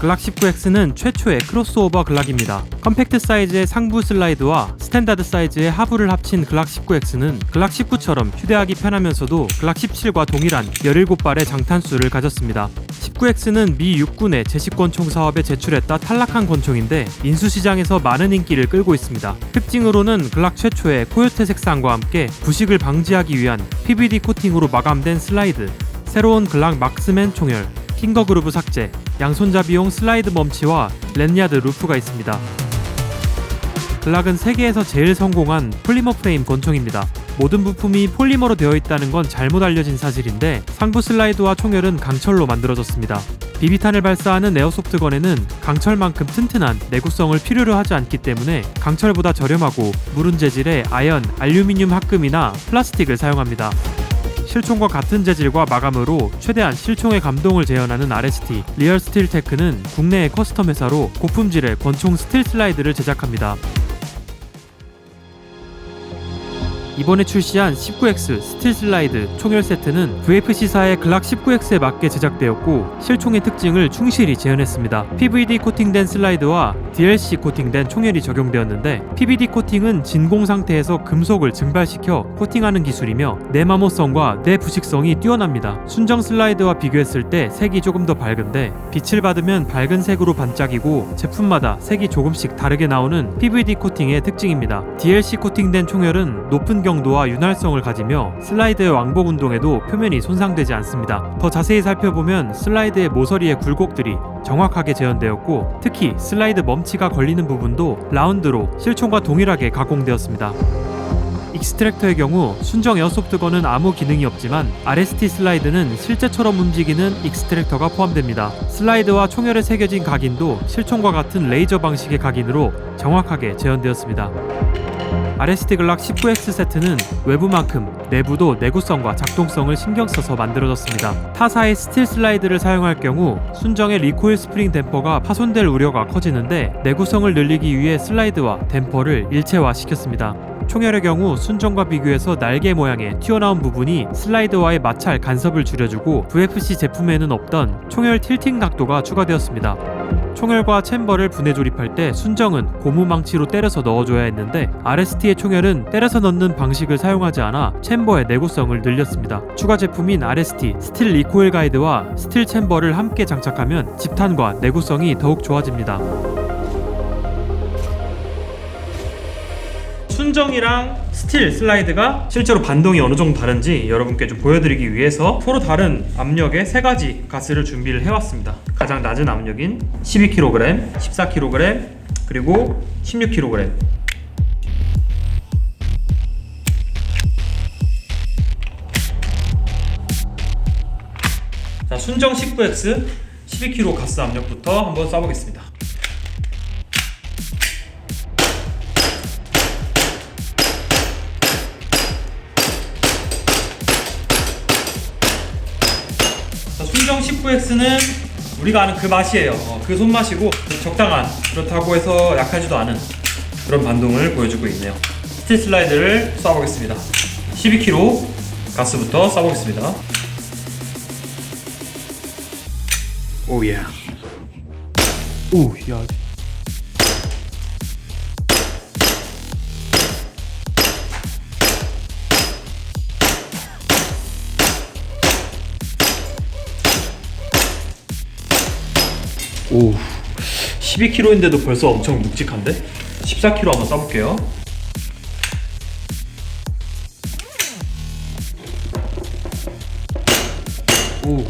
글락 19X는 최초의 크로스오버 글락입니다. 컴팩트 사이즈의 상부 슬라이드와 스탠다드 사이즈의 하부를 합친 글락 19X는 글락 19처럼 휴대하기 편하면서도 글락 17과 동일한 17발의 장탄수를 가졌습니다. 19X는 미 육군의 제식권총 사업에 제출했다 탈락한 권총인데 인수시장에서 많은 인기를 끌고 있습니다. 특징으로는 글락 최초의 코요테 색상과 함께 부식을 방지하기 위한 PVD 코팅으로 마감된 슬라이드, 새로운 글락 막스맨 총열, 핑거 그루브 삭제, 양손잡이용 슬라이드 멈치와 랜야드 루프가 있습니다. 글락은 세계에서 제일 성공한 폴리머 프레임 권총입니다. 모든 부품이 폴리머로 되어 있다는 건 잘못 알려진 사실인데 상부 슬라이드와 총열은 강철로 만들어졌습니다. 비비탄을 발사하는 에어소프트건에는 강철만큼 튼튼한 내구성을 필요로 하지 않기 때문에 강철보다 저렴하고 무른 재질의 아연, 알루미늄 합금이나 플라스틱을 사용합니다. 실총과 같은 재질과 마감으로 최대한 실총의 감동을 재현하는 RST 리얼 스틸 테크는 국내의 커스텀 회사로 고품질의 권총 스틸 슬라이드를 제작합니다. 이번에 출시한 19X 스틸 슬라이드 총열 세트는 VFC사의 글락 19X에 맞게 제작되었고 실총의 특징을 충실히 재현했습니다. PVD 코팅된 슬라이드와 DLC 코팅된 총열이 적용되었는데 PVD 코팅은 진공 상태에서 금속을 증발시켜 코팅하는 기술이며 내마모성과 내부식성이 뛰어납니다. 순정 슬라이드와 비교했을 때 색이 조금 더 밝은데 빛을 받으면 밝은 색으로 반짝이고 제품마다 색이 조금씩 다르게 나오는 PVD 코팅의 특징입니다. DLC 코팅된 총열은 높은 경도와 윤활성을 가지며 슬라이드의 왕복 운동에도 표면이 손상되지 않습니다. 더 자세히 살펴보면 슬라이드의 모서리의 굴곡들이 정확하게 재현되었고 특히 슬라이드 멈치가 걸리는 부분도 라운드로 실총과 동일하게 가공되었습니다. 익스트랙터의 경우 순정 에어소프트건은 아무 기능이 없지만 RST 슬라이드는 실제처럼 움직이는 익스트랙터가 포함됩니다. 슬라이드와 총열에 새겨진 각인도 실총과 같은 레이저 방식의 각인으로 정확하게 재현되었습니다. RST 글락 19X 세트는 외부만큼 내부도 내구성과 작동성을 신경 써서 만들어졌습니다. 타사의 스틸 슬라이드를 사용할 경우 순정의 리코일 스프링 댐퍼가 파손될 우려가 커지는데 내구성을 늘리기 위해 슬라이드와 댐퍼를 일체화시켰습니다. 총열의 경우 순정과 비교해서 날개 모양의 튀어나온 부분이 슬라이드와의 마찰 간섭을 줄여주고 VFC 제품에는 없던 총열 틸팅 각도가 추가되었습니다. 총열과 챔버를 분해 조립할 때 순정은 고무 망치로 때려서 넣어줘야 했는데 RST의 총열은 때려서 넣는 방식을 사용하지 않아 챔버의 내구성을 늘렸습니다. 추가 제품인 RST 스틸 리코일 가이드와 스틸 챔버를 함께 장착하면 집탄과 내구성이 더욱 좋아집니다. 순정이랑 스틸 슬라이드가 실제로 반동이 어느 정도 다른지 여러분께 좀 보여드리기 위해서 서로 다른 압력의 세 가지 가스를 준비를 해왔습니다. 가장 낮은 압력인 12kg, 14kg, 그리고 16kg. 자, 순정 19X 12kg 가스 압력부터 한번 쏴보겠습니다. 순정 19X는 우리가 아는 그 맛이에요. 어, 그 손맛이고 적당한 그렇다고 해서 약하지도 않은 그런 반동을 보여주고 있네요. 스틸 슬라이드를 쏴보겠습니다. 12kg 가스부터 쏴보겠습니다. 오예. 오, 야. 오, 12kg인데도 벌써 엄청 묵직한데? 14kg 한번 써볼게요. 오.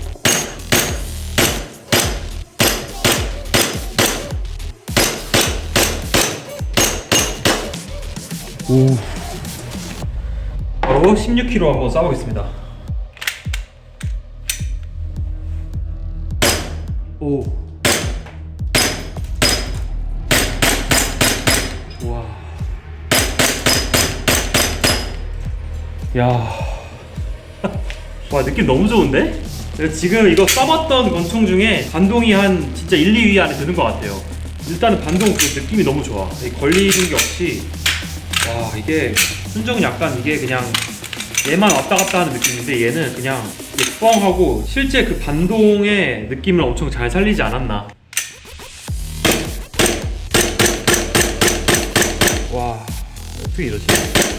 오. 바로 16kg 한번 쏴보겠습니다. 오. 와. 야. 와, 느낌 너무 좋은데? 지금 이거 써봤던 권총 중에 반동이 한 진짜 1, 2위 안에 드는 것 같아요. 일단은 반동 그 느낌이 너무 좋아. 이 걸리는 게 없이. 와, 이게 순정은 약간 이게 그냥 얘만 왔다 갔다 하는 느낌인데 얘는 그냥 뻥하고 실제 그 반동의 느낌을 엄청 잘 살리지 않았나. 哇我自己都惊